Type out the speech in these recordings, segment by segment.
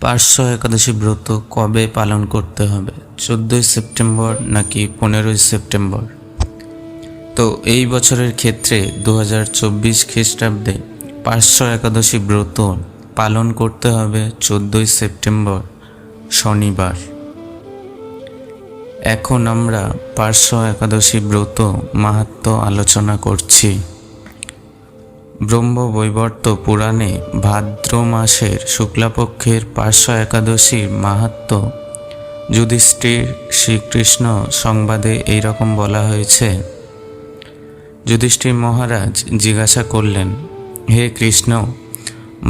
পার্শ্ব একাদশী ব্রত কবে পালন করতে হবে? চোদ্দোই সেপ্টেম্বর নাকি পনেরোই সেপ্টেম্বর? তো এই বছরের ক্ষেত্রে দু হাজার চব্বিশ খ্রিস্টাব্দে পার্শ্ব একাদশী ব্রত পালন করতে হবে চোদ্দোই সেপ্টেম্বর, শনিবার। এখন আমরা পার্শ্ব একাদশী ব্রত মাহাত্ম আলোচনা করছি। ব্রহ্মবৈবর্ত পুরাণে ভাদ্র মাসের শুক্লাপক্ষের পার্শ্ব একাদশীর মাহাত্ম যুধিষ্ঠির শ্রীকৃষ্ণ সংবাদে এই রকম বলা হয়েছে। যুধিষ্ঠির মহারাজ জিজ্ঞাসা করলেন, হে কৃষ্ণ,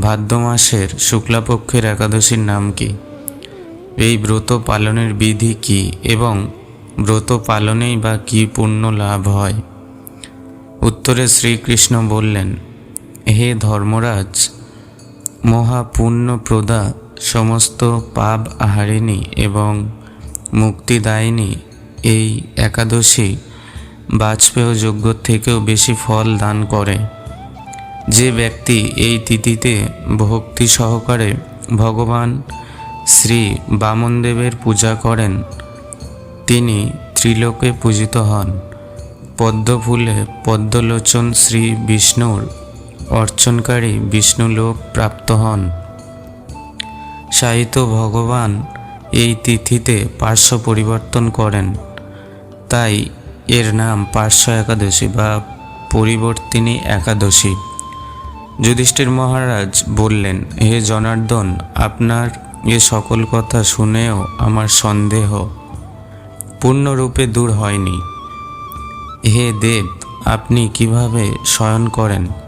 ভাদ্র মাসের শুক্লাপক্ষের একাদশীর নাম কি? এই ব্রত পালনের বিধি কি এবং ব্রত পালনেই বা কি পুণ্য লাভ হয়? উত্তরে শ্রীকৃষ্ণ বললেন হে ধর্মরাজ, মহাপুণ্যপ্রদা সমস্ত পাপ আহারিণী এবং মুক্তিদায়িনী এই একাদশী বাজপেয় যজ্ঞ থেকেও বেশি ফল দান করে। যে ব্যক্তি এই তিথিতে ভক্তি সহকারে ভগবান শ্রী বামনদেবের পূজা করেন, তিনি ত্রিলোকে পূজিত হন। পদ্মফুলে পদ্মলোচন শ্রী বিষ্ণুর অর্চনকারী বিষ্ণুলোক প্রাপ্ত হন। সাহিত্য ভগবান এই তিথিতে পার্শ্ব পরিবর্তন করেন। তাই এর নাম পার্শ্ব একাদশী বা পরিবর্তিনী একাদশী। যুধিষ্ঠির মহারাজ বললেন, হে জনার্দন, আপনার এ সকল কথা শুনেও আমার সন্দেহ পূর্ণরূপে দূর হয়নি। হে দেব, আপনি কীভাবে শয়ন করেন?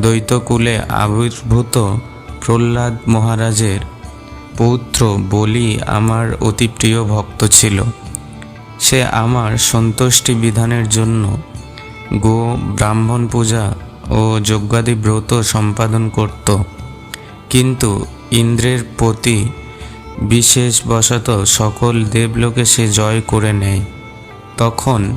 দ্বৈতকুলে আবির্ভূত প্রহ্লাদ মহারাজের পৌত্র বলি আমার অতি প্রিয় ভক্ত ছিল। সে আমার সন্তুষ্টি বিধানের জন্য গো ব্রাহ্মণ পূজা ও যজ্ঞাদি ব্রত সম্পাদন করত। কিন্তু ইন্দ্রের প্রতি বিশেষবশত সকল দেবলোকে সে জয় করে নেয়। তখন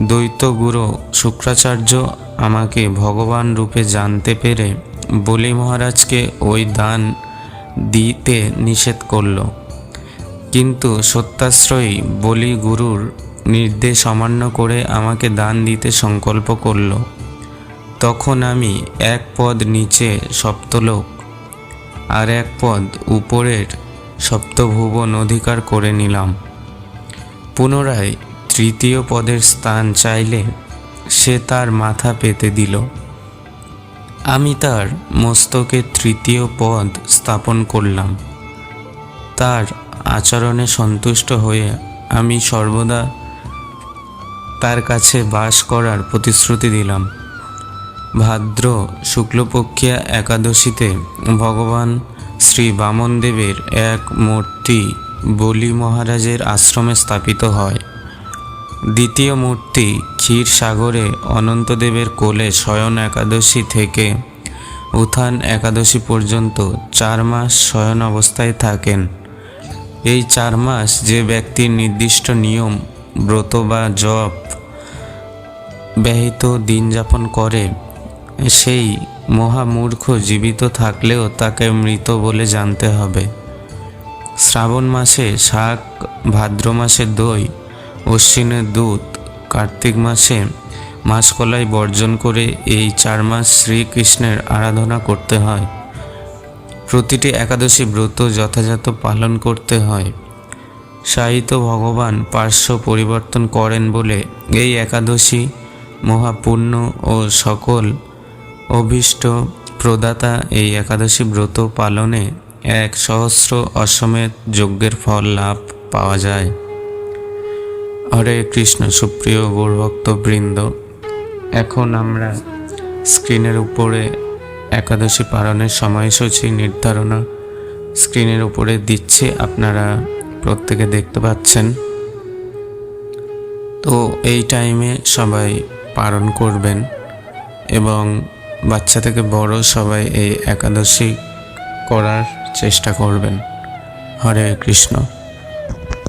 দ্বৈতগুরু শুক্রাচার্য আমাকে ভগবান রূপে জানতে পেরে বলি মহারাজকে ওই দান দিতে নিষেধ করল। কিন্তু সত্যাশ্রয়ী বলি গুরুর নির্দেশ অমান্য করে আমাকে দান দিতে সংকল্প করল। তখন আমি এক পদ নিচে সপ্তলোক আর এক পদ উপরের সপ্তভুবন অধিকার করে নিলাম। পুনরায় তৃতীয় পদের স্থান চাইলে সে তার মাথা পেতে দিল। আমি তার মস্তকে তৃতীয় পদ স্থাপন করলাম। তার আচরণে সন্তুষ্ট হয়ে আমি সর্বদা তার কাছে বাস করার প্রতিশ্রুতি দিলাম। ভাদ্র শুক্লপক্ষিয়া একাদশীতে ভগবান শ্রী বামনদেবের এক মূর্তি বলি মহারাজের আশ্রমে স্থাপিত হয়। দ্বিতীয় মূর্তি ক্ষীর সাগরে অনন্তদেবের কোলে শয়ন একাদশী থেকে উত্থান একাদশী পর্যন্ত চার মাস শয়ন অবস্থায় থাকেন। এই চার মাস যে ব্যক্তির নির্দিষ্ট নিয়ম, ব্রত বা জপ ব্যহিত দিন যাপন করে, সেই মহামূর্খ জীবিত থাকলেও তাকে মৃত বলে জানতে হবে। শ্রাবণ মাসে শাক, ভাদ্র মাসে দই অশ্বিনের দূত কার্তিক মাসে মাসকলাই বর্জন করে এই চার মাস শ্রীকৃষ্ণের আরাধনা করতে হয়। প্রতিটি একাদশী ব্রত যথাযথ পালন করতে হয়। সাহিত্য ভগবান পার্শ্ব পরিবর্তন করেন বলে এই একাদশী মহাপুণ্য ও সকল অভীষ্ট প্রদাতা এই একাদশী ব্রত পালনে এক সহস্র অশ্বমেধ যজ্ঞের ফল লাভ পাওয়া যায়। হরে কৃষ্ণ, সুপ্রিয় গৌরভক্তবৃন্দ। এখন আমরা স্ক্রিনের উপরে একাদশী পালনের সময়সূচি নির্ধারণা স্ক্রিনের উপরে দিচ্ছি, আপনারা প্রত্যেকে দেখতে পাচ্ছেন। তো এই টাইমে সবাই পালন করবেন এবং বাচ্চা থেকে বড় সবাই এই একাদশী করার চেষ্টা করবেন। হরে কৃষ্ণ।